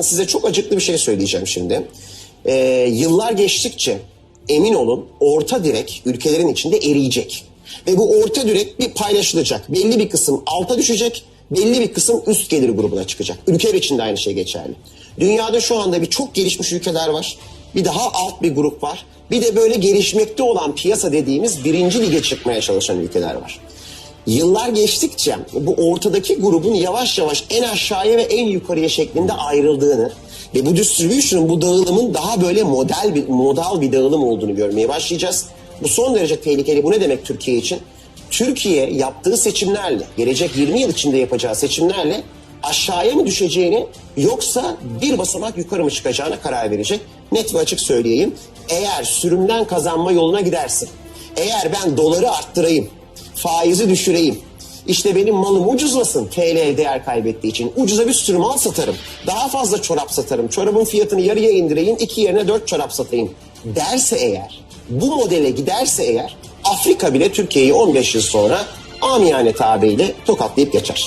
Size çok acıklı bir şey söyleyeceğim şimdi. Ee, yıllar geçtikçe emin olun orta direk ülkelerin içinde eriyecek. Ve bu orta direk bir paylaşılacak. Belli bir kısım alta düşecek, belli bir kısım üst gelir grubuna çıkacak. Ülkeler için de aynı şey geçerli. Dünyada şu anda bir çok gelişmiş ülkeler var. Bir daha alt bir grup var. Bir de böyle gelişmekte olan piyasa dediğimiz birinci lige çıkmaya çalışan ülkeler var. Yıllar geçtikçe bu ortadaki grubun yavaş yavaş en aşağıya ve en yukarıya şeklinde ayrıldığını ve bu distribution'ın bu dağılımın daha böyle model bir modal bir dağılım olduğunu görmeye başlayacağız. Bu son derece tehlikeli. Bu ne demek Türkiye için? Türkiye yaptığı seçimlerle, gelecek 20 yıl içinde yapacağı seçimlerle aşağıya mı düşeceğini yoksa bir basamak yukarı mı çıkacağına karar verecek. Net ve açık söyleyeyim. Eğer sürümden kazanma yoluna gidersin, eğer ben doları arttırayım, faizi düşüreyim. İşte benim malım ucuzlasın TL değer kaybettiği için. Ucuza bir sürü mal satarım. Daha fazla çorap satarım. Çorabın fiyatını yarıya indireyim. iki yerine dört çorap satayım. Derse eğer, bu modele giderse eğer Afrika bile Türkiye'yi 15 yıl sonra amiyane tabiriyle tokatlayıp geçer.